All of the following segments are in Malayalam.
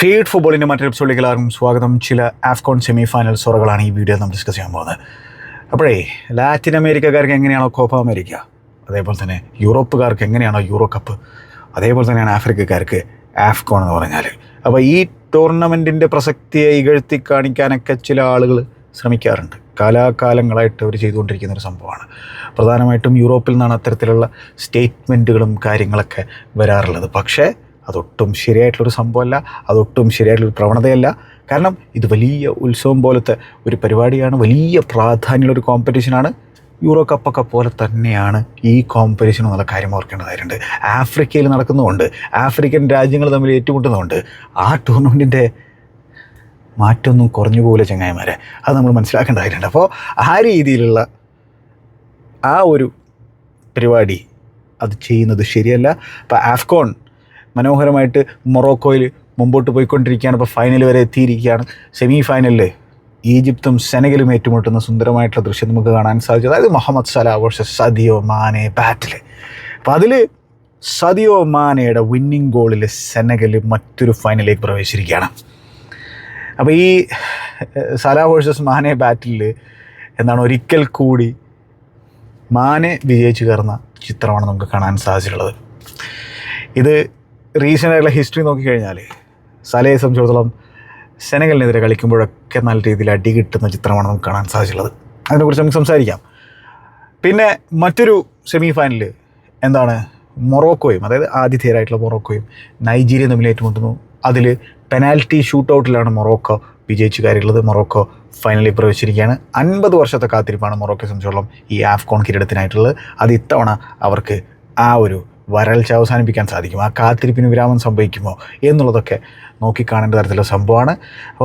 ഫീഡ് ഫുട്ബോളിന്റെ മറ്റൊരു എപ്പിസോഡിലേക്ക് എല്ലാവർക്കും സ്വാഗതം. ചില ആഫ്കോൺ സെമി ഫൈനൽ സോറുകളാണ് ഈ വീഡിയോ നമ്മൾ ഡിസ്കസ് ചെയ്യാൻ പോകുന്നത്. അപ്പോഴേ ലാറ്റിൻ അമേരിക്കക്കാർക്ക് എങ്ങനെയാണോ കോപ്പ അമേരിക്ക അതേപോലെ തന്നെ യൂറോപ്പുകാർക്ക് എങ്ങനെയാണോ യൂറോ കപ്പ് അതേപോലെ തന്നെയാണ് ആഫ്രിക്കക്കാർക്ക് ആഫ്കോൺ എന്ന് പറഞ്ഞാൽ. അപ്പോൾ ഈ ടൂർണമെന്റിന്റെ പ്രസക്തിയെ ഇകഴ്ത്തി കാണിക്കാനൊക്കെ ചില ആളുകൾ ശ്രമിക്കാറുണ്ട്. കാലാകാലങ്ങളായിട്ട് അവർ ചെയ്തുകൊണ്ടിരിക്കുന്ന ഒരു സംഭവമാണ്. പ്രധാനമായിട്ടും യൂറോപ്പിൽ നിന്നാണ് അത്തരത്തിലുള്ള സ്റ്റേറ്റ്മെന്റുകളും കാര്യങ്ങളൊക്കെ വരാറുള്ളത്. പക്ഷേ അതൊട്ടും ശരിയായിട്ടുള്ളൊരു സംഭവമല്ല അതൊട്ടും ശരിയായിട്ടുള്ളൊരു പ്രവണതയല്ല. കാരണം ഇത് വലിയ ഉത്സവം പോലത്തെ ഒരു പരിപാടിയാണ് വലിയ പ്രാധാന്യമുള്ളൊരു കോമ്പറ്റീഷനാണ് യൂറോ കപ്പൊക്കെ പോലെ തന്നെയാണ് ഈ കോമ്പറ്റീഷൻ എന്നുള്ള കാര്യം ഓർക്കേണ്ടതായിട്ടുണ്ട് ആഫ്രിക്കയിൽ നടക്കുന്നതുകൊണ്ട് ആഫ്രിക്കൻ രാജ്യങ്ങൾ തമ്മിൽ ഏറ്റുമുട്ടുന്നതുകൊണ്ട് ആ ടൂർണമെന്റിന്റെ മാറ്റമൊന്നും കുറഞ്ഞു പോലെ ചങ്ങായിമാരെ. അത് നമ്മൾ മനസ്സിലാക്കേണ്ടതായിട്ടുണ്ട് അപ്പോൾ ആ രീതിയിലുള്ള ആ ഒരു പരിപാടി അത് ചെയ്യുന്നത് ശരിയല്ല. അപ്പോൾ ആഫ്കോൺ മനോഹരമായിട്ട് മൊറോക്കോയിൽ മുമ്പോട്ട് പോയിക്കൊണ്ടിരിക്കുകയാണ്. ഇപ്പോൾ ഫൈനൽ വരെ എത്തിയിരിക്കുകയാണ്. സെമി ഫൈനലിൽ ഈജിപ്തും സെനഗലും ഏറ്റുമുട്ടുന്ന സുന്ദരമായിട്ടുള്ള ദൃശ്യം നമുക്ക് കാണാൻ സാധിച്ചു. അതായത് മുഹമ്മദ് സലാ വേഴ്സസ് സദിയോ മാനെ ബാറ്റിൽ അപ്പോൾ അതിൽ സദിയോ മാനയുടെ വിന്നിംഗ് ഗോളിൽ സെനഗൽ മറ്റൊരു ഫൈനലിലേക്ക് പ്രവേശിച്ചിരിക്കുകയാണ്. അപ്പോൾ ഈ സലാ വേഴ്സസ് മാനെ ബാറ്റിൽ എന്താണ് ഒരിക്കൽ കൂടി മാനെ വിജയിച്ചു കയറുന്ന ചിത്രമാണ് നമുക്ക് കാണാൻ സാധിച്ചിട്ടുള്ളത്. ഇത് റീസെന്റ് ആയിട്ടുള്ള ഹിസ്റ്ററി നോക്കിക്കഴിഞ്ഞാൽ സലയെ സംബന്ധിച്ചിടത്തോളം സെനഗലിനെതിരെ കളിക്കുമ്പോഴൊക്കെ നല്ല രീതിയിൽ അടി കിട്ടുന്ന ചിത്രമാണ് നമുക്ക് കാണാൻ സാധിച്ചിട്ടുള്ളത്. അതിനെക്കുറിച്ച് നമുക്ക് സംസാരിക്കാം. പിന്നെ മറ്റൊരു സെമി ഫൈനൽ എന്താണ്? മൊറോക്കോയും അതായത് ആതിഥേയരായിട്ടുള്ള മൊറോക്കോയും നൈജീരിയയും തമ്മിൽ ഏറ്റുമുട്ടുന്നു. അതിൽ പെനാൽറ്റി ഷൂട്ട് ഔട്ടിലാണ് മൊറോക്കോ വിജയിച്ചു കയറിയുള്ളത് മൊറോക്കോ ഫൈനലിൽ പ്രവേശിച്ചിരിക്കുകയാണ്. അൻപത് വർഷത്തെ കാത്തിരിപ്പാണ് മൊറോക്കോയെ സംബന്ധിച്ചോളം ഈ ആഫ്കോൺ കിരീടത്തിനായിട്ടുള്ളത്. അത് ഇത്തവണ അവർക്ക് ആ ഒരു വരൾച്ച അവസാനിപ്പിക്കാൻ സാധിക്കും. ആ കാത്തിരിപ്പിന് വിരാമം സംഭവിക്കുമോ എന്നുള്ളതൊക്കെ നോക്കിക്കാണേണ്ട തരത്തിലുള്ള സംഭവമാണ്.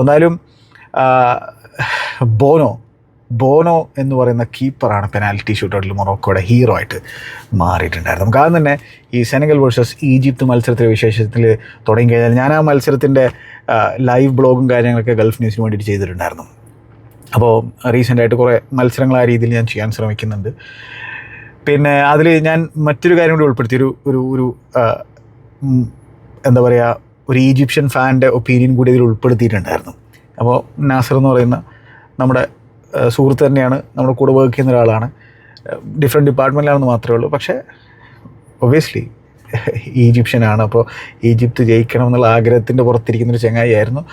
എന്തായാലും ബോനോ ബോനോ എന്ന് പറയുന്ന കീപ്പറാണ് പെനാൽറ്റി ഷൂട്ടൗട്ടിൽ മൊറോക്കോയുടെ ഹീറോ ആയിട്ട് മാറിയിട്ടുണ്ടായിരുന്നു നമുക്ക് ആദ്യം തന്നെ ഈ സെനഗൽ വേഴ്സസ് ഈജിപ്ത് മത്സരത്തിലെ വിശേഷത്തിൽ തുടങ്ങി കഴിഞ്ഞാൽ ഞാൻ ആ മത്സരത്തിന്റെ ലൈവ് ബ്ലോഗും കാര്യങ്ങളൊക്കെ ഗൾഫ് ന്യൂസിന് വേണ്ടിയിട്ട് ചെയ്തിട്ടുണ്ടായിരുന്നു. അപ്പോൾ റീസെന്റായിട്ട് കുറേ മത്സരങ്ങൾ ആ രീതിയിൽ ഞാൻ ചെയ്യാൻ ശ്രമിക്കുന്നുണ്ട്. പിന്നെ അതിൽ ഞാൻ മറ്റൊരു കാര്യം കൂടി ഉൾപ്പെടുത്തി. ഒരു ഒരു ഒരു എന്താ പറയുക ഒരു ഈജിപ്ഷ്യൻ ഫാന്റെ ഒപ്പീനിയൻ കൂടി ഇതിൽ ഉൾപ്പെടുത്തിയിട്ടുണ്ടായിരുന്നു. അപ്പോൾ നാസർ എന്ന് പറയുന്ന നമ്മുടെ സുഹൃത്ത് തന്നെയാണ് നമ്മുടെ കൂടെ വർക്ക് ചെയ്യുന്ന ഒരാളാണ്. ഡിഫറെന്റ് ഡിപ്പാർട്ട്മെന്റിലാണെന്ന് മാത്രമേ ഉള്ളൂ. പക്ഷേ ഒബ്വിയസ്ലി ഈജിപ്ഷ്യനാണ്. അപ്പോൾ ഈജിപ്ത് ജയിക്കണം എന്നുള്ള ആഗ്രഹത്തിന്റെ പുറത്തിരിക്കുന്നൊരു ചങ്ങായി ആയിരുന്നു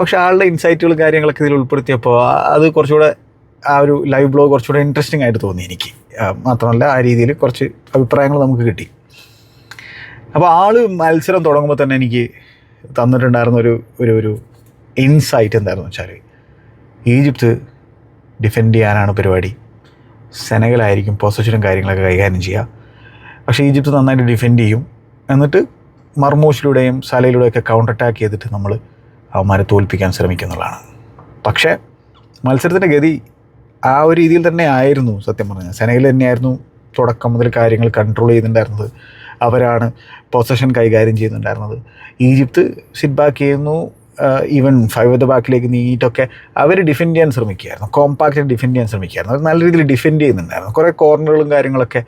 പക്ഷേ ആളുടെ ഇൻസൈറ്റുകൾ കാര്യങ്ങളൊക്കെ ഇതിൽ ഉൾപ്പെടുത്തിയപ്പോൾ അത് കുറച്ചുകൂടെ ആ ഒരു ലൈവ് ബ്ലോഗ് കുറച്ചുകൂടെ ഇൻട്രസ്റ്റിംഗ് ആയിട്ട് തോന്നി എനിക്ക്. മാത്രമല്ല ആ രീതിയിൽ കുറച്ച് അഭിപ്രായങ്ങൾ നമുക്ക് കിട്ടി. അപ്പോൾ ആൾ മത്സരം തുടങ്ങുമ്പോൾ തന്നെ എനിക്ക് തന്നിട്ടുണ്ടായിരുന്ന ഒരു ഒരു ഒരു ഇൻസൈറ്റ് എന്തായിരുന്നു വെച്ചാൽ ഈജിപ്ത് ഡിഫെൻഡ് ചെയ്യാനാണ് പരിപാടി. സെനഗലായിരിക്കും പൊസഷനും കാര്യങ്ങളൊക്കെ കൈകാര്യം ചെയ്യുക പക്ഷേ ഈജിപ്ത് നന്നായിട്ട് ഡിഫെൻഡ് ചെയ്യും. എന്നിട്ട് മർമൂഷിലൂടെയും സലയിലൂടെയൊക്കെ കൗണ്ടർ അറ്റാക്ക് ചെയ്തിട്ട് നമ്മൾ അവന്മാരെ തോൽപ്പിക്കാൻ ശ്രമിക്കുന്നുള്ളതാണ്. പക്ഷേ മത്സരത്തിന്റെ ഗതി ആ ഒരു രീതിയിൽ തന്നെ ആയിരുന്നു സത്യം പറഞ്ഞാൽ. സെനയിൽ തന്നെയായിരുന്നു തുടക്കം മുതൽ കാര്യങ്ങൾ കൺട്രോൾ ചെയ്യുന്നുണ്ടായിരുന്നത് അവരാണ് പൊസഷൻ കൈകാര്യം ചെയ്യുന്നുണ്ടായിരുന്നത്. ഈജിപ്ത് സിറ്റ് ബാക്ക് ചെയ്യുന്നു ഈവൻ ഫൈവ് ദ ബാക്കിലേക്ക് നീങ്ങിയിട്ടൊക്കെ അവർ ഡിഫെൻഡ് ചെയ്യാൻ ശ്രമിക്കുകയായിരുന്നു. കോമ്പാക്റ്റ് ഡിഫെൻഡ് ചെയ്യാൻ ശ്രമിക്കുകയായിരുന്നു. അത് നല്ല രീതിയിൽ ഡിഫെൻഡ് ചെയ്യുന്നുണ്ടായിരുന്നു. കുറേ കോർണറുകളും കാര്യങ്ങളൊക്കെ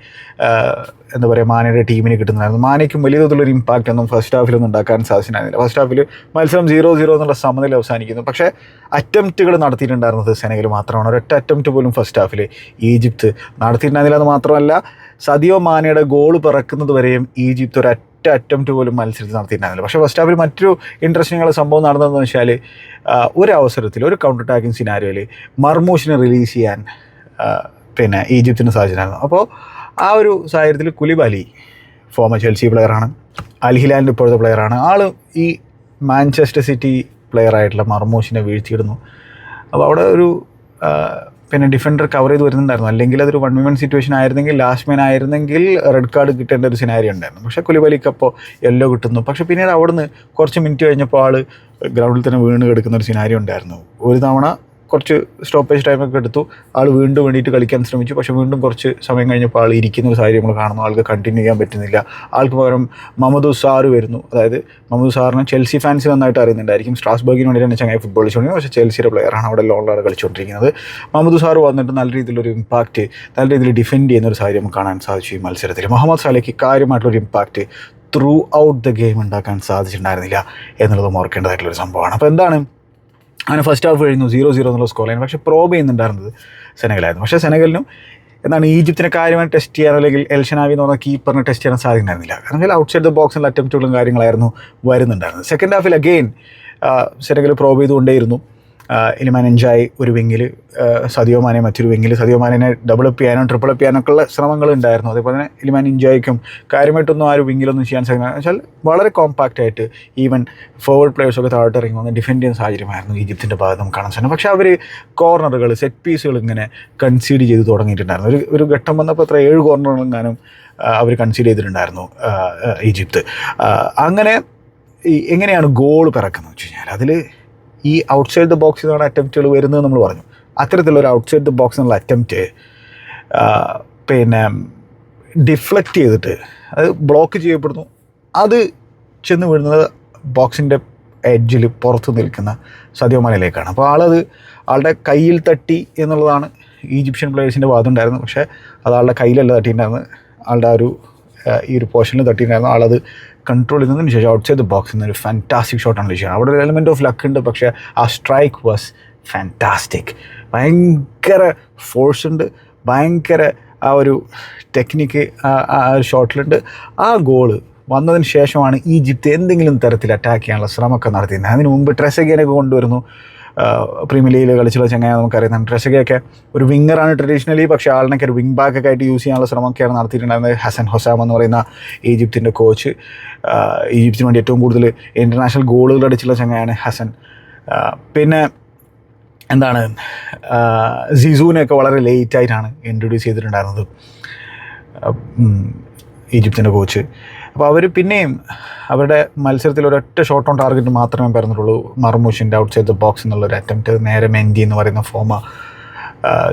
എന്താ പറയുക മാനയുടെ ടീമിന് കിട്ടുന്നുണ്ടായിരുന്നു. മാനയ്ക്കും വലിയ തോതിലൊരു ഇമ്പാക്റ്റ് ഒന്നും ഫസ്റ്റ് ഹാഫിലൊന്നും ഉണ്ടാക്കാൻ സാധിച്ചിട്ടുണ്ടായിരുന്നില്ല. ഫസ്റ്റ് ഹാഫിൽ മത്സരം സീറോ സീറോ എന്നുള്ള സമനില അവസാനിക്കുന്നു. പക്ഷേ അറ്റംപ്റ്റുകൾ നടത്തിയിട്ടുണ്ടായിരുന്നത് സെനഗൽ മാത്രമാണ്. ഒരൊറ്റ അറ്റംപ്റ്റ് പോലും ഫസ്റ്റ് ഹാഫിൽ ഈജിപ്ത് നടത്തിയിട്ടുണ്ടായിരുന്നില്ല എന്ന് മാത്രമല്ല സദിയോ മാനയുടെ ഗോൾ പിറക്കുന്നത് വരെയും ഈജിപ്ത് ഒരു ഒറ്റ അറ്റംപ്റ്റ് പോലും മത്സരത്തിൽ നടത്തിയിട്ടുണ്ടായിരുന്നില്ല. പക്ഷേ ഫസ്റ്റ് ഹാഫിൽ മറ്റൊരു ഇൻട്രസ്റ്റിംഗ് സംഭവം നടന്നതെന്ന് വെച്ചാൽ ഒരു അവസരത്തിൽ ഒരു കൗണ്ടർ അറ്റാക്കിംഗ് സിനാരിയോയിൽ മർമൂഷിനെ റിലീസ് ചെയ്യാൻ പിന്നെ ഈജിപ്തിന് സാധിച്ചിട്ടുണ്ടായിരുന്നു. അപ്പോൾ ആ ഒരു സാഹചര്യത്തിൽ കുലിബാലി ഫോമർ ചെൽസി പ്ലെയറാണ് അൽഹിലാലിന്റെ ഇപ്പോഴത്തെ പ്ലെയറാണ് ആൾ ഈ മാഞ്ചസ്റ്റർ സിറ്റി പ്ലെയർ ആയിട്ടുള്ള മർമൂഷിനെ വീഴ്ത്തിയിടുന്നു. അപ്പോൾ അവിടെ ഒരു പിന്നെ ഡിഫൻഡർ കവർ ചെയ്ത് വരുന്നുണ്ടായിരുന്നു. അല്ലെങ്കിൽ അതൊരു വൺ വിമൻ സിറ്റുവേഷൻ ആയിരുന്നെങ്കിൽ ലാസ്റ്റ് മാൻ ആയിരുന്നെങ്കിൽ റെഡ് കാർഡ് കിട്ടേണ്ട ഒരു സിനാരി ഉണ്ടായിരുന്നു. പക്ഷേ കുലിബലിക്ക് അപ്പോൾ യെല്ലോ കിട്ടുന്നു. പക്ഷേ പിന്നീട് അവിടുന്ന് കുറച്ച് മിനിറ്റ് കഴിഞ്ഞപ്പോൾ ആൾ ഗ്രൗണ്ടിൽ തന്നെ വീണ് കിടക്കുന്ന ഒരു സിനാരി ഉണ്ടായിരുന്നു. ഒരു തവണ കുറച്ച് സ്റ്റോപ്പേജ് ടൈമൊക്കെ എടുത്തു. ആൾ വീണ്ടും വേണ്ടിയിട്ട് കളിക്കാൻ ശ്രമിച്ചു. പക്ഷേ വീണ്ടും കുറച്ച് സമയം കഴിഞ്ഞപ്പോൾ ആൾ ഇരിക്കുന്ന ഒരു സാഹചര്യം നമ്മൾ കാണുന്നു. ആൾക്ക് കണ്ടിന്യൂ ചെയ്യാൻ പറ്റുന്നില്ല. ആൾക്ക് പകരം മമദു സാറ് വരുന്നു. അതായത് മമദു സാറിനെ ചെൽസി ഫാൻസ് നന്നായിട്ട് അറിയുന്നുണ്ടായിരിക്കും. സ്ട്രാസ്ബർഗിന് വേണ്ടി തന്നെ ചങ്ങായി ഫുട്ബോൾ കളിച്ചുകൊണ്ടിരുന്നത് പക്ഷേ ചെൽസിയുടെ പ്ലെയറാണ് അവിടെ ലോണിലാണ് കളിച്ചുകൊണ്ടിരിക്കുന്നത്. മമദു സാറ് വന്നിട്ട് നല്ല രീതിയിലൊരു ഇമ്പാക്റ്റ് നല്ല രീതിയിൽ ഡിഫെൻഡ് ചെയ്യുന്ന ഒരു സാഹചര്യം കാണാൻ സാധിച്ചു ഈ മത്സരത്തിൽ. മുഹമ്മദ് സാലയ്ക്ക് കാര്യമായിട്ടുള്ളൊരു impact throughout the game ഉണ്ടാക്കാൻ സാധിച്ചിട്ടുണ്ടായിരുന്നില്ല എന്നുള്ളതും ഓർക്കേണ്ടതായിട്ടുള്ളൊരു സംഭവമാണ്. അപ്പോൾ എന്താണ് അങ്ങനെ ഫസ്റ്റ് ഹാഫ് കഴിഞ്ഞു സീറോ സീറോ എന്നുള്ള സ്കോർ ലൈൻ പക്ഷേ പ്രോബ് ചെയ്യുന്നുണ്ടായിരുന്നത് സെനഗലായിരുന്നു. പക്ഷേ സെനഗലിനും എന്താണ് ഈജിപ്തിനെ കാര്യമായി ടെസ്റ്റ് ചെയ്യാനോ അല്ലെങ്കിൽ എൽഷനാവി എന്ന് പറഞ്ഞ കീപ്പറിനെ ടെസ്റ്റ് ചെയ്യാൻ സാധിക്കുന്നുണ്ടായിരുന്നില്ല. കാരണം ഔട്ട് സൈഡ് ദ ബോക്സിൽ അറ്റംപ്റ്റുകളും കാര്യങ്ങളായിരുന്നു വരുന്നുണ്ടായിരുന്നത്. സെക്കൻഡ് ഹാഫിൽ അഗെയിൻ സെനഗൽ പ്രോബ് ചെയ്തുകൊണ്ടേയിരുന്നു. എൻജായ് ഒരു വിങ്ങിൽ സതിയോ മാനെ മറ്റൊരു വിങ്ങിൽ സതിയോ ഡബിൾ അപ്പ് ചെയ്യാനോ ട്രിപ്പിൾ അപ്പ് ചെയ്യാനൊക്കെ ഉള്ള ശ്രമങ്ങൾ ഉണ്ടായിരുന്നു അതേപോലെ തന്നെ ഇലിമാൻ ഇഞ്ചായിക്കും കാര്യമായിട്ടൊന്നും ആ ഒരു വിങ്ങിലൊന്നും ചെയ്യാൻ സാധിക്കുന്ന വെച്ചാൽ വളരെ കോമ്പാക്റ്റ് ആയിട്ട് ഈവൻ ഫോർവേഡ് പ്ലേയേഴ്സൊക്കെ താഴോട്ട് ഇറങ്ങി വന്ന് ഡിഫെൻഡ് ചെയ്യുന്ന സാഹചര്യമായിരുന്നു ഈജിപ്തിന്റെ ഭാഗത്ത് നമുക്ക് കാണാൻ സാധിക്കും പക്ഷേ അവർ കോർണറുകൾ സെറ്റ് പീസുകൾ ഇങ്ങനെ കൺസീഡ് ചെയ്ത് തുടങ്ങിയിട്ടുണ്ടായിരുന്നു. ഒരു ഒരു ഘട്ടം വന്നപ്പോൾ എത്ര ഏഴ് കോർണറുകളെങ്ങാനും അവർ കൺസീഡ് ചെയ്തിട്ടുണ്ടായിരുന്നു ഈജിപ്ത്. അങ്ങനെ എങ്ങനെയാണ് ഗോൾ പിറക്കുന്നത് വെച്ച് കഴിഞ്ഞാൽ അതിൽ ഈ ഔട്ട്സൈഡ് ദ ബോക്സിൽ നിന്നാണ് അറ്റംപ്റ്റുകൾ വരുന്നത് നമ്മൾ പറഞ്ഞു. അത്തരത്തിലുള്ള ഔട്ട്സൈഡ് ദ ബോക്സ് എന്നുള്ള അറ്റംപ്റ്റ് പിന്നെ ഡിഫ്ലക്റ്റ് ചെയ്തിട്ട് അത് ബ്ലോക്ക് ചെയ്യപ്പെടുന്നു. അത് ചെന്ന് വീഴുന്നത് ബോക്സിന്റെ എഡ്ജിൽ പുറത്ത് നിൽക്കുന്ന സദിയോ മാനയിലേക്കാണ് അപ്പോൾ ആളത് ആളുടെ കയ്യിൽ തട്ടി എന്നുള്ളതാണ് ഈജിപ്ഷ്യൻ പ്ലേയേഴ്സിന്റെ വാദമുണ്ടായിരുന്നു പക്ഷേ അത് ആളുടെ കയ്യിലല്ല തട്ടിയിട്ടുണ്ടായിരുന്നു ആളുടെ ആ ഒരു ഈ ഒരു പോർഷനിൽ തട്ടിയിട്ടുണ്ടായിരുന്നു ആളത് കൺട്രോൾ ചെയ്തതിന് ശേഷം ഔട്ട് സൈഡ് ദ ബോക്സ് നിന്ന് ഒരു ഫാന്റാസ്റ്റിക് ഷോട്ടാണ് ചെയ്യുന്നത് അവിടെ ഒരു എലമെന്റ് ഓഫ് ലക്ക് ഉണ്ട് പക്ഷേ ആ സ്ട്രൈക്ക് വാസ് ഫാന്റാസ്റ്റിക് ഭയങ്കര ഫോഴ്സ് ഉണ്ട് ഭയങ്കര ആ ഒരു ടെക്നിക്ക് ആ ഒരു ഷോട്ടിലുണ്ട് ആ ഗോൾ വന്നതിന് ശേഷമാണ് ഈജിപ്ത് എന്തെങ്കിലും തരത്തിൽ അറ്റാക്ക് ചെയ്യാനുള്ള ശ്രമമൊക്കെ നടത്തിയിരുന്നത്. അതിന് മുമ്പ് ട്രെസഗേനൊക്കെ കൊണ്ടുവരുന്നു. പ്രീമിയർ ലീഗിൽ കളിച്ചുള്ള ചങ്ങായി നമുക്കറിയാം ട്രഷകയൊക്കെ ഒരു വിങ്ങറാണ് ട്രഡീഷണലി പക്ഷേ ആളിനൊക്കെ ഒരു വിങ് ബാക്കൊക്കെ ആയിട്ട് യൂസ് ചെയ്യാനുള്ള ശ്രമമൊക്കെയാണ് നടത്തിയിട്ടുണ്ടായിരുന്നത് ഹസൻ ഹൊസാം എന്ന് പറയുന്ന ഈജിപ്തിന്റെ കോച്ച് ഈജിപ്തിന് വേണ്ടി ഏറ്റവും കൂടുതൽ ഇന്റർനാഷണൽ ഗോളുകൾ അടിച്ചുള്ള ചങ്ങായാണ് ഹസൻ. പിന്നെ എന്താണ്? സിസൂനെയൊക്കെ വളരെ ലേറ്റായിട്ടാണ് ഇൻട്രൊഡ്യൂസ് ചെയ്തിട്ടുണ്ടായിരുന്നത്. ഈജിപ്തിന്റെ കോച്ച് അപ്പോൾ അവർ പിന്നെയും അവരുടെ മത്സരത്തിൽ ഒരൊറ്റ ഷോട്ട് ഓൺ ടാർഗറ്റ് മാത്രമേ പറഞ്ഞിട്ടുള്ളൂ. മർമൂഷിന്റെ ഔട്ട് സൈഡ് ദ ബോക്സ് എന്നുള്ള ഒരു അറ്റംപ്റ്റ് നേരെ മെൻഡി എന്ന് പറയുന്ന ഫോമ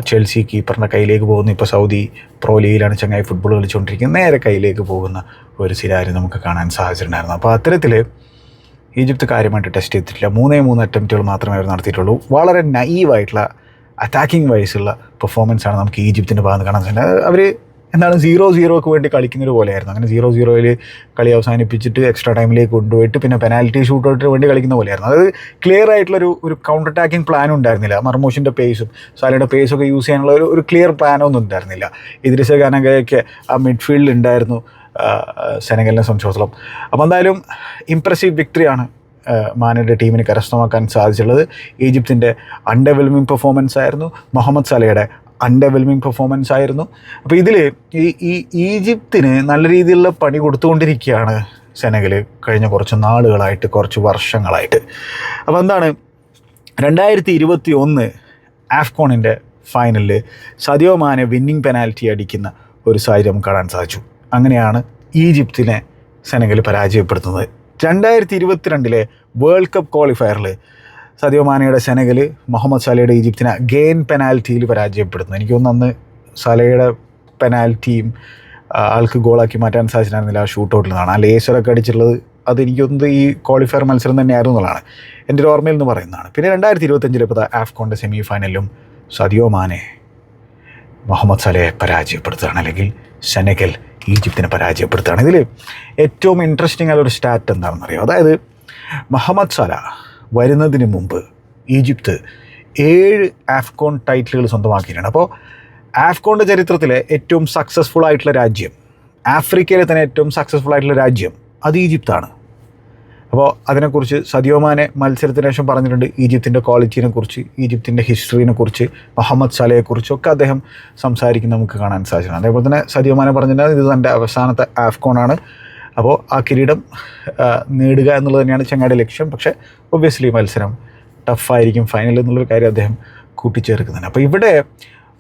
ചെൽസി കീപ്പറിന്റെ കയ്യിലേക്ക് പോകുന്നു. ഇപ്പോൾ സൗദി പ്രോ ലീഗിലാണ് ചങ്ങായി ഫുട്ബോൾ കളിച്ചുകൊണ്ടിരിക്കുന്നത്. നേരെ കയ്യിലേക്ക് പോകുന്ന ഒരു സിരാരി നമുക്ക് കാണാൻ സാധിച്ചിട്ടുണ്ടായിരുന്നു. അപ്പോൾ അത്തരത്തിൽ ഈജിപ്ത് കാര്യമായിട്ട് ടെസ്റ്റ് ചെയ്തിട്ടില്ല. മൂന്നേ മൂന്ന് അറ്റംപ്റ്റുകൾ മാത്രമേ അവർ നടത്തിയിട്ടുള്ളൂ. വളരെ നൈവായിട്ടുള്ള അറ്റാക്കിംഗ് വൈസുള്ള പെർഫോമൻസ് ആണ് നമുക്ക് ഈജിപ്തിന്റെ ഭാഗത്ത് കാണാൻ സാധിക്കുന്നത് അവർ എന്താണ് സീറോ സീറോക്ക് വേണ്ടി കളിക്കുന്നത് പോലെയായിരുന്നു. അങ്ങനെ സീറോ സീറോയിൽ കളി അവസാനിപ്പിച്ചിട്ട് എക്സ്ട്രാ ടൈമിലേക്ക് കൊണ്ടുപോയിട്ട് പിന്നെ പെനാൽറ്റി ഷൂട്ടൗട്ടിന് വേണ്ടി കളിക്കുന്ന പോലെയായിരുന്നു. അത് ക്ലിയർ ആയിട്ടുള്ള ഒരു കൗണ്ടർ അറ്റാക്കിംഗ് പ്ലാനും ഉണ്ടായിരുന്നില്ല മർമോഷിന്റെ പേസും സാലയുടെ പേസൊക്കെ യൂസ് ചെയ്യാനുള്ള ഒരു ഒരു ക്ലിയർ പ്ലാനൊന്നും ഉണ്ടായിരുന്നില്ല. ഇതിരിസ ഗാനകയൊക്കെ ആ മിഡ്ഫീൽഡിൽ ഉണ്ടായിരുന്നു സെനഗലിനെ സംബന്ധിച്ചിടത്തോളം. അപ്പോൾ എന്തായാലും ഇംപ്രസീവ് വിക്ടറിയാണ് മാനയുടെ ടീമിന് കരസ്ഥമാക്കാൻ സാധിച്ചുള്ളത് ഈജിപ്തിന്റെ അൺഡെവലപ്പിംഗ് പെർഫോമൻസ് ആയിരുന്നു. മുഹമ്മദ് സലയുടെ അണ്ടർവെൽമിംഗ് പെർഫോമൻസ് ആയിരുന്നു. അപ്പോൾ ഇതിൽ ഈ ഈ ഈജിപ്തിന് നല്ല രീതിയിലുള്ള പണി കൊടുത്തുകൊണ്ടിരിക്കുകയാണ് സെനഗൽ കഴിഞ്ഞ കുറച്ച് നാളുകളായിട്ട് കുറച്ച് വർഷങ്ങളായിട്ട്. അപ്പോൾ എന്താണ്? രണ്ടായിരത്തി ഇരുപത്തി ഒന്ന് ആഫ്കോണിന്റെ ഫൈനലിൽ സദിയോ മാനെ വിന്നിംഗ് പെനാൽറ്റി അടിക്കുന്ന ഒരു സാഹചര്യം കാണാൻ സാധിച്ചു. അങ്ങനെയാണ് ഈജിപ്തിനെ സെനഗൽ പരാജയപ്പെടുത്തുന്നത്. രണ്ടായിരത്തി ഇരുപത്തിരണ്ടിലെ വേൾഡ് കപ്പ് ക്വാളിഫയറിൽ സദിയോ മാനയുടെ സെനഗൽ മുഹമ്മദ് സലയുടെ ഈജിപ്തിനെ ഗെയിൻ പെനാൽറ്റിയിൽ പരാജയപ്പെടുന്നു എനിക്ക് തോന്നുന്നു അന്ന് സലയുടെ പെനാൽറ്റിയും ആൾക്ക് ഗോളാക്കി മാറ്റാൻ സാധിച്ചിട്ടുണ്ടായിരുന്നില്ല ആ ഷൂട്ടൗട്ടിൽ നിന്നാണ്. ആ ലേസറൊക്കെ അടിച്ചിട്ടുള്ളത് അത് എനിക്ക് തോന്നുന്നത് ഈ ക്വാളിഫയർ മത്സരം തന്നെയായിരുന്നു എന്നുള്ളതാണ്. എന്റെ ഒരു ഓർമ്മയിൽ നിന്ന് പറയുന്നതാണ്. പിന്നെ രണ്ടായിരത്തി ഇരുപത്തഞ്ചിൽ ഇപ്പോൾ ആഫ്കോണിന്റെ സെമി ഫൈനലിലും സദിയോ മാനെ മുഹമ്മദ് സലയെ പരാജയപ്പെടുത്തുകയാണ്. അല്ലെങ്കിൽ സെനഗൽ ഈജിപ്തിനെ പരാജയപ്പെടുത്തുകയാണ്. ഇതിൽ ഏറ്റവും ഇൻട്രസ്റ്റിംഗ് ആയ ഒരു സ്റ്റാറ്റ് എന്താണെന്ന് അറിയാം അതായത് മുഹമ്മദ് സല വരുന്നതിന് മുമ്പ് ഈജിപ്ത് ഏഴ് ആഫ്കോൺ ടൈറ്റിലുകൾ സ്വന്തമാക്കിയിട്ടുണ്ട്. അപ്പോൾ ആഫ്കോണിന്റെ ചരിത്രത്തിലെ ഏറ്റവും സക്സസ്ഫുൾ ആയിട്ടുള്ള രാജ്യം ആഫ്രിക്കയിലെ തന്നെ ഏറ്റവും സക്സസ്ഫുൾ ആയിട്ടുള്ള രാജ്യം അത് ഈജിപ്താണ്. അപ്പോൾ അതിനെക്കുറിച്ച് സദിയോമാനെ മത്സരത്തിന് ശേഷം പറഞ്ഞിട്ടുണ്ട്. ഈജിപ്തിന്റെ ക്വാളിറ്റിനെ കുറിച്ച് ഈജിപ്തിന്റെ ഹിസ്റ്ററിനെ കുറിച്ച് മുഹമ്മദ് സലയെക്കുറിച്ചൊക്കെ അദ്ദേഹം സംസാരിക്കുന്ന നമുക്ക് കാണാൻ സാധിച്ചിട്ടുണ്ട് അതേപോലെ തന്നെ സദിയോമാനെ പറഞ്ഞിട്ടുണ്ട് ഇത് തന്റെ അവസാനത്തെ ആഫ്കോണാണ് അപ്പോൾ ആ കിരീടം നേടുക എന്നുള്ളത് തന്നെയാണ് ചങ്ങാടി ലക്ഷ്യം. പക്ഷേ ഒബ്വിയസ്ലി മത്സരം ടഫായിരിക്കും ഫൈനൽ എന്നുള്ളൊരു കാര്യം അദ്ദേഹം കൂട്ടിച്ചേർക്കുന്നുണ്ട്. അപ്പോൾ ഇവിടെ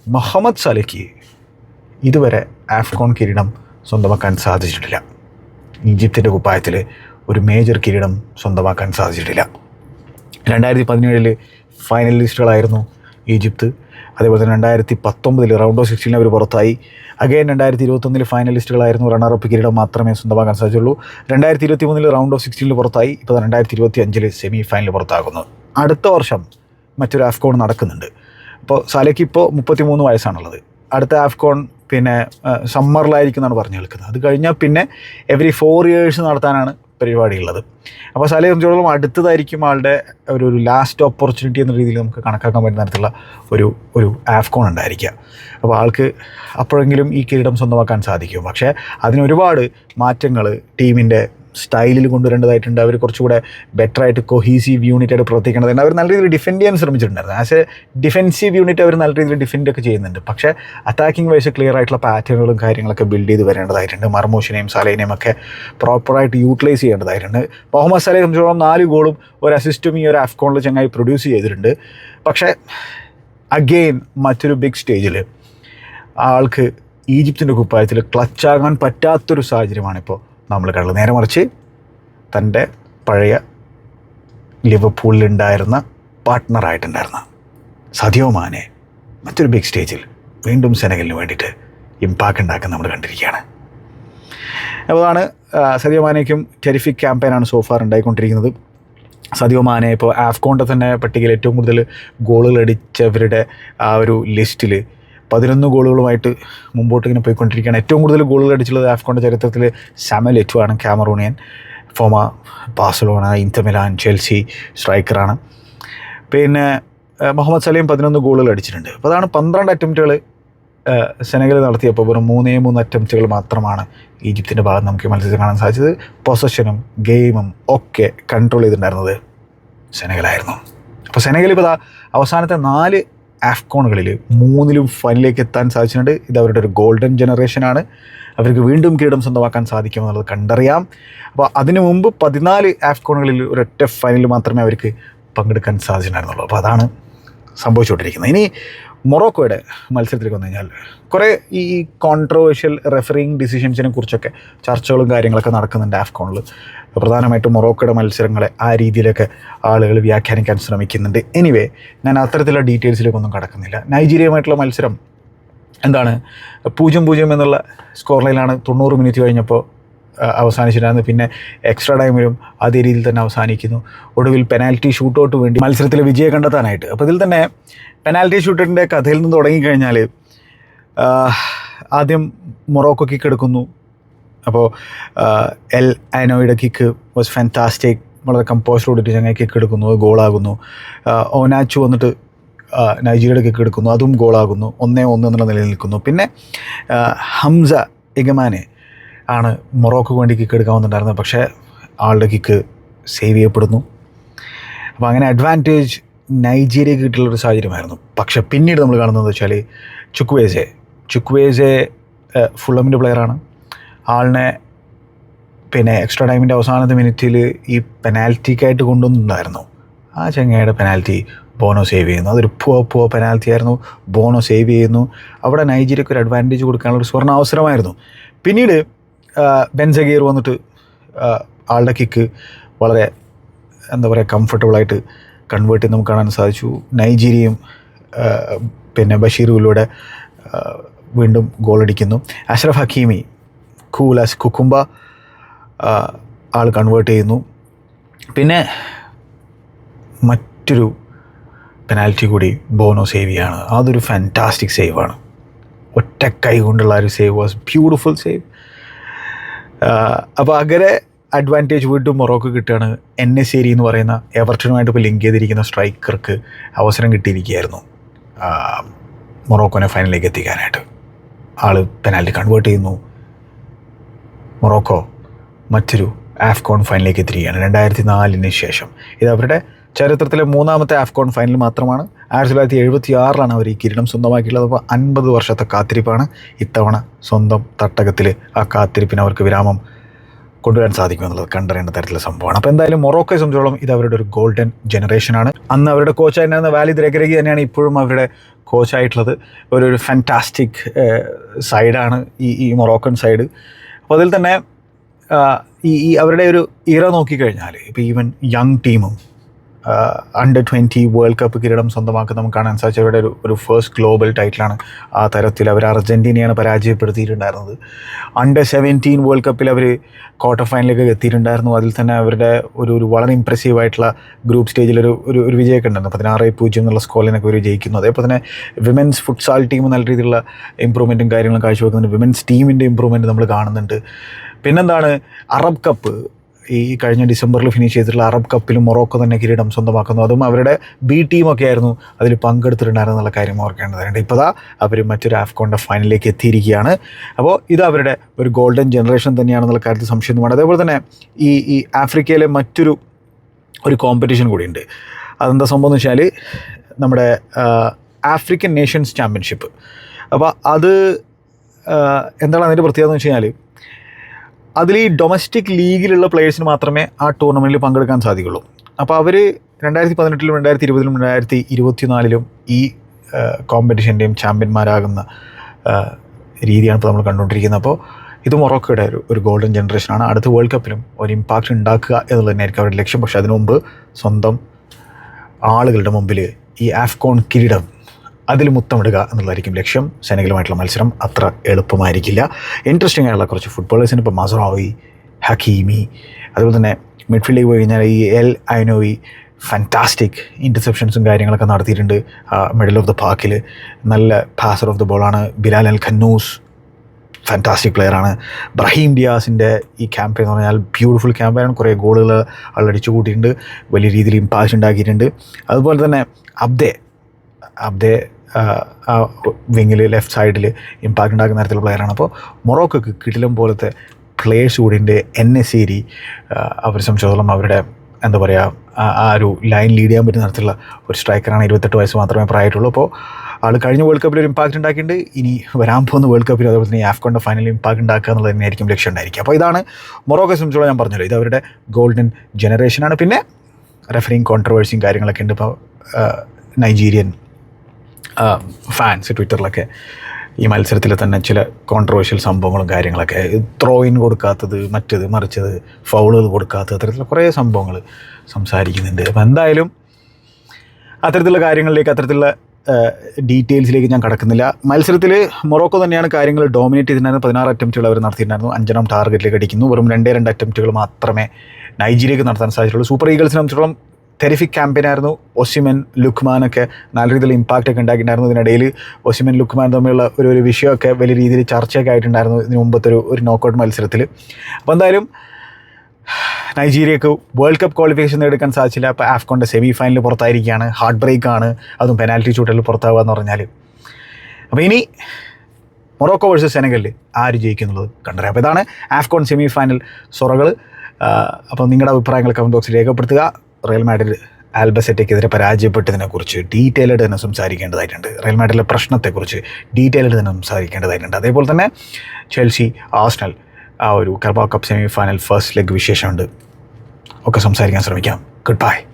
മുഹമ്മദ് സലിക്ക് ഇതുവരെ ആഫ്കോൺ കിരീടം സ്വന്തമാക്കാൻ സാധിച്ചിട്ടില്ല. ഈജിപ്തിന്റെ കുപ്പായത്തിൽ ഒരു മേജർ കിരീടം സ്വന്തമാക്കാൻ സാധിച്ചിട്ടില്ല. രണ്ടായിരത്തി പതിനേഴിൽ ഫൈനലിസ്റ്റുകളായിരുന്നു ഈജിപ്ത്. അതേപോലെ തന്നെ രണ്ടായിരത്തി പത്തൊമ്പതിൽ റൗണ്ട് ഓഫ് സിക്സ്റ്റീനിൽ അവർ പുറത്തായി. അഗൈൻ രണ്ടായിരത്തി ഇരുപത്തൊന്നിൽ ഫൈനലിസ്റ്റുകളായിരുന്നു റണ്ണറപ്പ് കിരീടം മാത്രമേ സ്വന്തമാക്കാൻ സാധിച്ചുള്ളൂ. രണ്ടായിരത്തി ഇരുപത്തി മൂന്നിൽ റൗണ്ട് ഓഫ് സിക്സ്റ്റീനിൽ പുറത്തായി. ഇപ്പോൾ രണ്ടായിരത്തി ഇരുപത്തി അഞ്ചിൽ സെമി ഫൈനൽ പുറത്താകുന്നു. അടുത്ത വർഷം മറ്റൊരു ആഫ്കോൺ നടക്കുന്നുണ്ട്. അപ്പോൾ സാലയ്ക്ക് ഇപ്പോൾ മുപ്പത്തി മൂന്ന് വയസ്സാണുള്ളത്. അടുത്ത ആഫ്കോൺ പിന്നെ സമ്മറിലായിരിക്കും എന്നാണ് പറഞ്ഞു കേൾക്കുന്നത്. അത് കഴിഞ്ഞാൽ പിന്നെ എവറി ഫോർ ഇയേഴ്സ് നടത്താനാണ് പരിപാടിയുള്ളത്. അപ്പോൾ സലയെ സംബന്ധിച്ചോളം അടുത്തതായിരിക്കും ആളുടെ ഒരു ഒരു ലാസ്റ്റ് ഓപ്പർച്യൂണിറ്റി എന്ന രീതിയിൽ നമുക്ക് കണക്കാക്കാൻ പറ്റുന്ന തരത്തിലുള്ള ഒരു ഒരു ആഫ്കോൺ ഉണ്ടായിരിക്കുക. അപ്പോൾ ആൾക്ക് അപ്പോഴെങ്കിലും ഈ കിരീടം സ്വന്തമാക്കാൻ സാധിക്കും. പക്ഷേ അതിന് ഒരുപാട് മാറ്റങ്ങൾ ടീമിന്റെ സ്റ്റൈലിൽ കൊണ്ടുവരേണ്ടതായിട്ടുണ്ട്. അവർ കുറച്ചുകൂടെ ബെറ്റർ ആയിട്ട് കൊഹീസീവ് യൂണിറ്റ് ആയിട്ട് പ്രവർത്തിക്കേണ്ടതുണ്ട് അവർ നല്ല രീതിയിൽ ഡിഫെൻഡ് ചെയ്യാൻ ശ്രമിച്ചിട്ടുണ്ടായിരുന്നു. ആസ് എ ഡിഫെൻസീവ് യൂണിറ്റ് അവർ നല്ല രീതിയിൽ ഡിഫെൻഡ് ഒക്കെ ചെയ്യുന്നുണ്ട്. പക്ഷേ അറ്റാക്കിംഗ് വൈസ് ക്ലിയർ ആയിട്ടുള്ള പാറ്റേണുകളും കാര്യങ്ങളൊക്കെ ബിൽഡ് ചെയ്ത് വരേണ്ടതായിട്ടുണ്ട്. മർമൂഷിനെയും സലേനെയും ഒക്കെ പ്രോപ്പറായിട്ട് യൂട്ടിലൈസ് ചെയ്യേണ്ടതായിട്ടുണ്ട്. മുഹമ്മദ് സലേ സംബന്ധിച്ചോളം നാല് ഗോളും ഒരു അസിസ്റ്റും ഈ ഒരു അഫ്കോണിൽ ചങ്ങായി പ്രൊഡ്യൂസ് ചെയ്തിട്ടുണ്ട്. പക്ഷേ അഗെയിൻ മറ്റൊരു ബിഗ് സ്റ്റേജിൽ ആൾക്ക് ഈജിപ്തിന്റെ കുപ്പായത്തിൽ ക്ലച്ചാകാൻ പറ്റാത്തൊരു സാഹചര്യമാണ് ഇപ്പോൾ നമ്മൾ കണ്ടത് നേരെ മറിച്ച് തന്റെ പഴയ ലിവർപൂളിലുണ്ടായിരുന്ന പാർട്ട്ണറായിട്ടുണ്ടായിരുന്ന സദിയോ മറ്റൊരു ബിഗ് സ്റ്റേജിൽ വീണ്ടും സെനഗലിന് വേണ്ടിയിട്ട് ഇമ്പാക്റ്റ് ഉണ്ടാക്കുന്ന നമ്മൾ കണ്ടിരിക്കുകയാണ്. അപ്പോൾ അതാണ് ആ, സദിയോ മാനയ്ക്കും ടെരിഫിക് ക്യാമ്പയിനാണ് സോഫാർ ഉണ്ടായിക്കൊണ്ടിരിക്കുന്നത്. സദിയോ ഇപ്പോൾ ആഫ്കോണിന്റെ തന്നെ പട്ടികയിൽ ഏറ്റവും കൂടുതൽ ഗോളുകൾ അടിച്ചവരുടെ ആ ഒരു ലിസ്റ്റിൽ പതിനൊന്ന് ഗോളുകളുമായിട്ട് മുമ്പോട്ട് ഇങ്ങനെ പോയിക്കൊണ്ടിരിക്കുകയാണ്. ഏറ്റവും കൂടുതൽ ഗോളുകൾ അടിച്ചുള്ളത് ആഫ്കോണിന്റെ ചരിത്രത്തിൽ സാമൽ എറ്റു ആണ് Cameroonian former Barcelona Inter Milan Chelsea സ്ട്രൈക്കറാണ്. പിന്നെ മുഹമ്മദ് സലീം പതിനൊന്ന് ഗോളുകൾ അടിച്ചിട്ടുണ്ട്. അപ്പോൾ അതാണ് പന്ത്രണ്ട് അറ്റംപ്റ്റുകൾ സെനഗൽ നടത്തിയപ്പോൾ വെറും മൂന്നേ മൂന്ന് അറ്റംപ്റ്റുകൾ മാത്രമാണ് ഈജിപ്തിന്റെ ഭാഗത്ത് നമുക്ക് മത്സരത്തിൽ കാണാൻ സാധിച്ചത്. പൊസഷനും ഗെയിമും ഒക്കെ കൺട്രോൾ ചെയ്തിട്ടുണ്ടായിരുന്നത് സെനഗലായിരുന്നു. അപ്പോൾ സെനഗൽ ഇപ്പോൾ അവസാനത്തെ നാല് ആഫ്കോണുകളിൽ മൂന്നിലും ഫൈനലിലേക്ക് എത്താൻ സാധിച്ചിട്ടുണ്ട്. ഇത് അവരുടെ ഒരു ഗോൾഡൻ ജനറേഷനാണ് അവർക്ക് വീണ്ടും കിരീടം സ്വന്തമാക്കാൻ സാധിക്കുമെന്നുള്ളത് കണ്ടറിയാം. അപ്പോൾ അതിനു മുമ്പ് പതിനാല് ആഫ്കോണുകളിൽ ഒരൊറ്റ ഫൈനലിൽ മാത്രമേ അവർക്ക് പങ്കെടുക്കാൻ സാധിച്ചിട്ടുണ്ടായിരുന്നുള്ളൂ. അപ്പോൾ അതാണ് സംഭവിച്ചുകൊണ്ടിരിക്കുന്നത്. ഇനി മൊറോക്കോയുടെ മത്സരത്തിലേക്ക് വന്നു കഴിഞ്ഞാൽ കുറേ ഈ കോൺട്രവേഴ്ഷ്യൽ റെഫറിങ് ഡിസിഷൻസിനെ കുറിച്ചൊക്കെ ചർച്ചകളും കാര്യങ്ങളൊക്കെ നടക്കുന്നുണ്ട് ആഫ്കോണിൽ പ്രധാനമായിട്ടും മൊറോക്കോയുടെ മത്സരങ്ങളെ ആ രീതിയിലൊക്കെ ആളുകൾ വ്യാഖ്യാനിക്കാൻ ശ്രമിക്കുന്നുണ്ട്. എനിവേ ഞാൻ അത്തരത്തിലുള്ള ഡീറ്റെയിൽസിലേക്കൊന്നും കടക്കുന്നില്ല. നൈജീരിയയുമായിട്ടുള്ള മത്സരം എന്താണ്? പൂജ്യം പൂജ്യം എന്നുള്ള സ്കോർ ലൈനാണ് തൊണ്ണൂറ് മിനിറ്റ് കഴിഞ്ഞപ്പോൾ അവസാനിച്ചിട്ടുണ്ടായിരുന്നു പിന്നെ എക്സ്ട്രാ ടൈമിലും അതേ രീതിയിൽ തന്നെ അവസാനിക്കുന്നു. ഒടുവിൽ പെനാൽറ്റി ഷൂട്ടൗട്ട് വേണ്ടി മത്സരത്തിൽ വിജയം കണ്ടെത്താനായിട്ട്. അപ്പോൾ ഇതിൽ തന്നെ പെനാൽറ്റി ഷൂട്ടൗട്ടിന്റെ കഥയിൽ നിന്ന് തുടങ്ങിക്കഴിഞ്ഞാൽ ആദ്യം മൊറോക്കോ കിക്ക് എടുക്കുന്നു. അപ്പോൾ എൽ അനോയുടെ കിക്ക് വാസ് ഫാന്റാസ്റ്റിക് വളരെ കമ്പോസ്റ്റോടിട്ട് ചങ്ങനെ കിക്ക് എടുക്കുന്നു. അത് ഗോളാകുന്നു ഓനാച്ചു വന്നിട്ട് നൈജീരിയയുടെ കിക്ക് എടുക്കുന്നു. അതും ഗോളാകുന്നു ഒന്നേ ഒന്ന് എന്നുള്ള നിലയിൽ നിൽക്കുന്നു. പിന്നെ ഹംസ ഇഗമാനെ ആണ് മൊറോക്കോക്ക് വേണ്ടി കിക്ക് എടുക്കാൻ വന്നിട്ടുണ്ടായിരുന്നത് പക്ഷേ ആളുടെ കിക്ക് സേവ് ചെയ്യപ്പെടുന്നു. അപ്പോൾ അങ്ങനെ അഡ്വാന്റേജ് നൈജീരിയക്ക് കിട്ടിയുള്ളൊരു സാഹചര്യമായിരുന്നു. പക്ഷേ പിന്നീട് നമ്മൾ കാണുന്നത് വെച്ചാൽ ചുക്വേസെ. ചുക്വേസെ ഫുള്ളമിന്റെ പ്ലെയറാണ് ആളിനെ പിന്നെ എക്സ്ട്രാ ടൈമിന്റെ അവസാനത്തെ മിനിറ്റിൽ ഈ പെനാൽറ്റിക്കായിട്ട് കൊണ്ടുവന്നിട്ടുണ്ടായിരുന്നു. ആ ചങ്ങയുടെ പെനാൽറ്റി ബോണോ സേവ് ചെയ്യുന്നു. അതൊരു പോ പോ പെനാൽറ്റി ആയിരുന്നു. ബോണോ സേവ് ചെയ്യുന്നു. അവിടെ നൈജീരിയക്ക് ഒരു അഡ്വാന്റേജ് കൊടുക്കാനുള്ള ഒരു സ്വർണ അവസരമായിരുന്നു പിന്നീട് ബെൻസഗീർ വന്നിട്ട് ആളുടെ കിക്ക് വളരെ എന്താ പറയുക കംഫർട്ടബിളായിട്ട് കൺവേർട്ട് ചെയ്ത് നമുക്ക് കാണാൻ സാധിച്ചു. നൈജീരിയയും പിന്നെ ബഷീറുകളിലൂടെ വീണ്ടും ഗോളടിക്കുന്നു അഷ്റഫ് ഹക്കീമി കൂലാസ് കുക്കുംബ ആൾ കൺവേർട്ട് ചെയ്യുന്നു. പിന്നെ മറ്റൊരു പെനാൽറ്റി കൂടി ബോണോ സേവിയാണ് അതൊരു ഫാന്റാസ്റ്റിക് സേവാണ് ഒറ്റ കൈ കൊണ്ടുള്ള ഒരു സേവ് വാസ് ബ്യൂട്ടിഫുൾ സേവ് അപ്പോൾ അങ്ങനെ അഡ്വാന്റേജ് വീണ്ടും മൊറോക്ക് കിട്ടുകയാണ്. എൻ എസ് ഏരി എന്ന് പറയുന്ന എവർട്ടനുമായിട്ട് ഇപ്പോൾ ലിങ്ക് ചെയ്തിരിക്കുന്ന സ്ട്രൈക്കർക്ക് അവസരം കിട്ടിയിരിക്കുകയായിരുന്നു. മൊറോക്കോനെ ഫൈനലിലേക്ക് എത്തിക്കാനായിട്ട്. ആൾ പെനാൽറ്റി കൺവേർട്ട് ചെയ്യുന്നു. മൊറോക്കോ മറ്റൊരു ആഫ്കോൺ ഫൈനലിലേക്ക് എത്തിയിരിക്കുകയാണ്. രണ്ടായിരത്തി നാലിന് ശേഷം. ഇത് അവരുടെ ചരിത്രത്തിലെ മൂന്നാമത്തെ ആഫ്കോൺ ഫൈനൽ മാത്രമാണ്. ആയിരത്തി തൊള്ളായിരത്തി എഴുപത്തി ആറിലാണ് അവർ ഈ കിരീടം സ്വന്തമാക്കിയിട്ടുള്ളത്. അപ്പോൾ അൻപത് വർഷത്തെ കാത്തിരിപ്പാണ് ഇത്തവണ സ്വന്തം തട്ടകത്തിൽ ആ കാത്തിരിപ്പിന് അവർക്ക് വിരാമം കൊണ്ടുവരാൻ സാധിക്കും എന്നുള്ളത് കണ്ടറിയേണ്ട തരത്തിലുള്ള സംഭവമാണ്. അപ്പോൾ എന്തായാലും മൊറോക്കോയെ സംബന്ധിച്ചോളം ഇത് അവരുടെ ഒരു ഗോൾഡൻ ജനറേഷനാണ് അന്ന് അവരുടെ കോച്ചായിരുന്ന വാലിദ് രഗരഗി തന്നെയാണ് ഇപ്പോഴും അവരുടെ കോച്ചായിട്ടുള്ളത് ഒരു ഒരു ഫാന്റാസ്റ്റിക് സൈഡാണ് ഈ ഈ മൊറോക്കൻ സൈഡ് അപ്പോൾ അതിൽ തന്നെ ഈ ഈ അവരുടെ ഒരു ഇറ നോക്കിക്കഴിഞ്ഞാൽ ഇപ്പോൾ ഈവൻ യങ് ടീമും അണ്ടർ ട്വന്റി വേൾഡ് കപ്പ് കിരീടം സ്വന്തമാക്കി നമുക്ക് കാണാൻ സാധിച്ചു. അവരുടെ ഒരു ഒരു ഫസ്റ്റ് ഗ്ലോബൽ ടൈറ്റിലാണ് ആ തരത്തിൽ അവർ അർജന്റീനയാണ് പരാജയപ്പെടുത്തിയിട്ടുണ്ടായിരുന്നത്. അണ്ടർ സെവന്റീൻ വേൾഡ് കപ്പിൽ അവർ ക്വാർട്ടർ ഫൈനലിലേക്ക് എത്തിയിട്ടുണ്ടായിരുന്നു. അതിൽ തന്നെ അവരുടെ ഒരു ഒരു വളരെ ഇമ്പ്രസീവ് ആയിട്ടുള്ള ഗ്രൂപ്പ് സ്റ്റേജിൽ ഒരു ഒരു ഒരു വിജയമൊക്കെ ഉണ്ടായിരുന്നു. പതിനാറ് പൂജ്യം എന്നുള്ള സ്കോറിനൊക്കെ അവർ ജയിക്കുന്നു. അതേപോലെ തന്നെ വിമൻസ് ഫുട്സാൾ ടീം നല്ല രീതിയിലുള്ള ഇമ്പ്രൂവ്മെന്റും കാര്യങ്ങളും കാഴ്ചവെക്കുന്നുണ്ട് വിമൻസ് ടീമിന്റെ ഇമ്പ്രൂവ്മെന്റ് നമ്മൾ കാണുന്നുണ്ട്. പിന്നെന്താണ്? അറബ് കപ്പ് ഈ കഴിഞ്ഞ ഡിസംബറിൽ ഫിനിഷ് ചെയ്തിട്ടുള്ള അറബ് കപ്പിലും മൊറോക്കോ തന്നെ കിരീടം സ്വന്തമാക്കുന്നു. അതും അവരുടെ ബി ടീമൊക്കെ ആയിരുന്നു. അതിൽ പങ്കെടുത്തിട്ടുണ്ടായിരുന്നുള്ള കാര്യം ഓർക്കേണ്ടതുണ്ട് ഇപ്പോൾ ദാ അവർ മറ്റൊരു ആഫ്കോണിന്റെ ഫൈനലിലേക്ക് എത്തിയിരിക്കുകയാണ്. അപ്പോൾ ഇത് അവരുടെ ഒരു ഗോൾഡൻ ജനറേഷൻ തന്നെയാണെന്നുള്ള കാര്യത്തിൽ സംശയമൊന്നുമാണ് അതേപോലെ തന്നെ ഈ ഈ ആഫ്രിക്കയിലെ മറ്റൊരു ഒരു കോമ്പറ്റീഷൻ കൂടിയുണ്ട്. അതെന്താ സംഭവം എന്ന് വെച്ചാൽ നമ്മുടെ ആഫ്രിക്കൻ നേഷൻസ് ചാമ്പ്യൻഷിപ്പ് അപ്പോൾ അത് എന്താണ് അതിന്റെ പ്രത്യേകത എന്ന് വെച്ച് കഴിഞ്ഞാൽ അതിൽ ഈ ഡൊമസ്റ്റിക് ലീഗിലുള്ള പ്ലേയേഴ്സിന് മാത്രമേ ആ ടൂർണമെന്റിൽ പങ്കെടുക്കാൻ സാധിക്കുള്ളൂ. അപ്പോൾ അവർ രണ്ടായിരത്തി പതിനെട്ടിലും രണ്ടായിരത്തി ഇരുപതിലും രണ്ടായിരത്തി ഇരുപത്തിനാലിലും ഈ കോമ്പറ്റീഷന്റെയും ചാമ്പ്യന്മാരാകുന്ന രീതിയാണ് ഇപ്പോൾ നമ്മൾ കണ്ടുകൊണ്ടിരിക്കുന്നത്. അപ്പോൾ ഇത് മൊറോക്കോയുടെ ഒരു ഒരു ഗോൾഡൻ ജനറേഷനാണ് അടുത്ത വേൾഡ് കപ്പിലും ഒരു ഇമ്പാക്റ്റ് ഉണ്ടാക്കുക എന്നുള്ളത് തന്നെയായിരിക്കും അവരുടെ ലക്ഷ്യം. പക്ഷേ അതിനുമുമ്പ് സ്വന്തം ആളുകളുടെ മുമ്പിൽ ഈ ആഫ്കോൺ കിരീടം അതിൽ മുത്തമിടുക എന്നുള്ളതായിരിക്കും ലക്ഷ്യം. സെനഗലുമായിട്ടുള്ള മത്സരം അത്ര എളുപ്പമായിരിക്കില്ല. ഇൻട്രസ്റ്റിംഗ് ആയിട്ടുള്ള കുറച്ച് ഫുട്ബോളേഴ്സിന് ഇപ്പോൾ മസറാവി ഹക്കീമി അതുപോലെ തന്നെ മിഡ്ഫീൽഡിൽ പോയി കഴിഞ്ഞാൽ ഈ എൽ ഐനോയി ഫാന്റാസ്റ്റിക് ഇന്റർസെപ്ഷൻസും കാര്യങ്ങളൊക്കെ നടത്തിയിട്ടുണ്ട്. മിഡിൽ ഓഫ് ദ പാക്കിൽ നല്ല പാസർ ഓഫ് ദ ബോളാണ് ബിലാൽ അൽ ഖന്നൂസ് ഫാന്റാസ്റ്റിക് പ്ലെയറാണ് ബ്രഹീം ഡിയാസിന്റെ ഈ ക്യാമ്പയിൻ എന്ന് പറഞ്ഞാൽ ബ്യൂട്ടിഫുൾ ക്യാമ്പയിനാണ് കുറേ ഗോളുകൾ അടിച്ചു കൂട്ടിയിട്ടുണ്ട്. വലിയ രീതിയിൽ ഇമ്പാക്റ്റ് ഉണ്ടാക്കിയിട്ടുണ്ട്. അതുപോലെ തന്നെ അബ്ദെ അബ്ദെ ആ വിങ്ങിൽ ലെഫ്റ്റ് സൈഡിൽ ഇമ്പാക്റ്റ് ഉണ്ടാക്കുന്ന തരത്തിലുള്ള പ്ലെയറാണ് അപ്പോൾ മൊറോക്കോക്ക് കിടിലം പോലത്തെ പ്ലേയേഴ്സ് കൂടിന്റെ എൻ എസ് ഏരി അവരെ സംബന്ധിച്ചിടത്തോളം അവരുടെ എന്താ പറയുക ആ- ഒരു ലൈൻ ലീഡ് ചെയ്യാൻ പറ്റുന്ന തരത്തിലുള്ള ഒരു സ്ട്രൈക്കറാണ് ഇരുപത്തെട്ട് വയസ്സ് മാത്രമേ പ്രായമായിട്ടുള്ളൂ. അപ്പോൾ ആൾ കഴിഞ്ഞ വേൾഡ് കപ്പിൽ ഒരു ഇമ്പാക്റ്റ് ഉണ്ടാക്കിയിട്ടുണ്ട്. ഇനി വരാൻ പോകുന്ന വേൾഡ് കപ്പിൽ അതുപോലെ തന്നെ ആഫ്കോണ്ട ഫൈനലിൽ ഇമ്പാക്റ്റ് ഉണ്ടാക്കുക എന്നുള്ളത് തന്നെയായിരിക്കും ലക്ഷ്യം ഉണ്ടായിരിക്കുക. അപ്പോൾ ഇതാണ് മൊറോക്കോ സംബന്ധിച്ചോളം ഞാൻ പറഞ്ഞല്ലോ. ഇത് അവരുടെ ഗോൾഡൻ ജനറേഷനാണ് പിന്നെ റെഫറിങ് കോൺട്രവേഴ്സിയും കാര്യങ്ങളൊക്കെ ഉണ്ട്. ഇപ്പോൾ നൈജീരിയൻ ഫാൻസ് ട്വിറ്ററിലൊക്കെ ഈ മത്സരത്തിൽ തന്നെ ചില കോൺട്രവേഴ്ഷ്യൽ സംഭവങ്ങളും കാര്യങ്ങളൊക്കെ ത്രോ ഇൻ കൊടുക്കാത്തത് മറ്റത് മറിച്ചത് ഫൗളുകൾ കൊടുക്കാത്തത് അത്തരത്തിലുള്ള കുറേ സംഭവങ്ങൾ സംസാരിക്കുന്നുണ്ട്. അപ്പോൾ എന്തായാലും അത്തരത്തിലുള്ള കാര്യങ്ങളിലേക്ക് അത്തരത്തിലുള്ള ഡീറ്റെയിൽസിലേക്ക് ഞാൻ കടക്കുന്നില്ല. മത്സരത്തിൽ മൊറോക്കോ തന്നെയാണ് കാര്യങ്ങൾ ഡോമിനേറ്റ് ചെയ്തിട്ടുണ്ടായിരുന്നത്. പതിനാറ് അറ്റംപ്റ്റുകൾ അവർ നടത്തിയിട്ടുണ്ടായിരുന്നു. അഞ്ചെണ്ണം ടാർഗറ്റിലേക്ക് അടിക്കുന്നു. വെറും രണ്ടേ രണ്ട് അറ്റംപ്റ്റുകൾ മാത്രമേ നൈജീരിയക്ക് നടത്താൻ സാധിച്ചുള്ളൂ സൂപ്പർ ഈഗിൾസിനെ സംബന്ധിച്ചിടത്തോളം ടെറിഫിക് ക്യാമ്പയിനായിരുന്നു ഒസിമൻ ലുക്മാനൊക്കെ നല്ല രീതിയിൽ ഇമ്പാക്റ്റ് ഒക്കെ ഉണ്ടാക്കിയിട്ടുണ്ടായിരുന്നു ഇതിനിടയിൽ ഒസിമൻ ലുക്മാൻ തമ്മിലുള്ള ഒരു ഒരു വിഷയമൊക്കെ വലിയ രീതിയിൽ ചർച്ചയൊക്കെ ആയിട്ടുണ്ടായിരുന്നു ഇതിന് മുമ്പത്തെ ഒരു ഒരു നോക്കൗട്ട് മത്സരത്തിൽ അപ്പോൾ എന്തായാലും നൈജീരിയക്ക് വേൾഡ് കപ്പ് ക്വാളിഫിക്കേഷൻ എടുക്കാൻ സാധിച്ചില്ല. അപ്പോൾ ആഫ്കോണിന്റെ സെമി ഫൈനൽ പുറത്തായിരിക്കുകയാണ് ഹാർട്ട് ബ്രേക്കാണ് അതും പെനാൽറ്റി ഷൂട്ടിൽ പുറത്താവുക എന്ന് പറഞ്ഞാൽ അപ്പോൾ ഇനി മൊറോക്കോ വേഴ്സസ് സെനഗലിൽ ആര് ജയിക്കുന്നുള്ളത് കണ്ടറിയാം. അപ്പോൾ ഇതാണ് ആഫ്കോൺ സെമി ഫൈനൽ സൊറകൾ അപ്പോൾ നിങ്ങളുടെ അഭിപ്രായങ്ങൾ കമന്റ് ബോക്സിൽ രേഖപ്പെടുത്തുക. റയൽ മാഡ്രിഡ് ആൽബസെറ്റയ്ക്കെതിരെ പരാജയപ്പെട്ടതിനെക്കുറിച്ച് ഡീറ്റെയിൽഡ് തന്നെ സംസാരിക്കേണ്ടതായിട്ടുണ്ട്. റയൽ മാഡ്രിഡിലെ പ്രശ്നത്തെക്കുറിച്ച് ഡീറ്റെയിൽഡ് തന്നെ സംസാരിക്കേണ്ടതായിട്ടുണ്ട്. അതേപോലെ തന്നെ ചെൽസി ആസ്നൽ ആ ഒരു Carabao Cup semi final first leg വിശേഷമുണ്ട്. ഒക്കെ സംസാരിക്കാൻ ശ്രമിക്കാം. Good bye.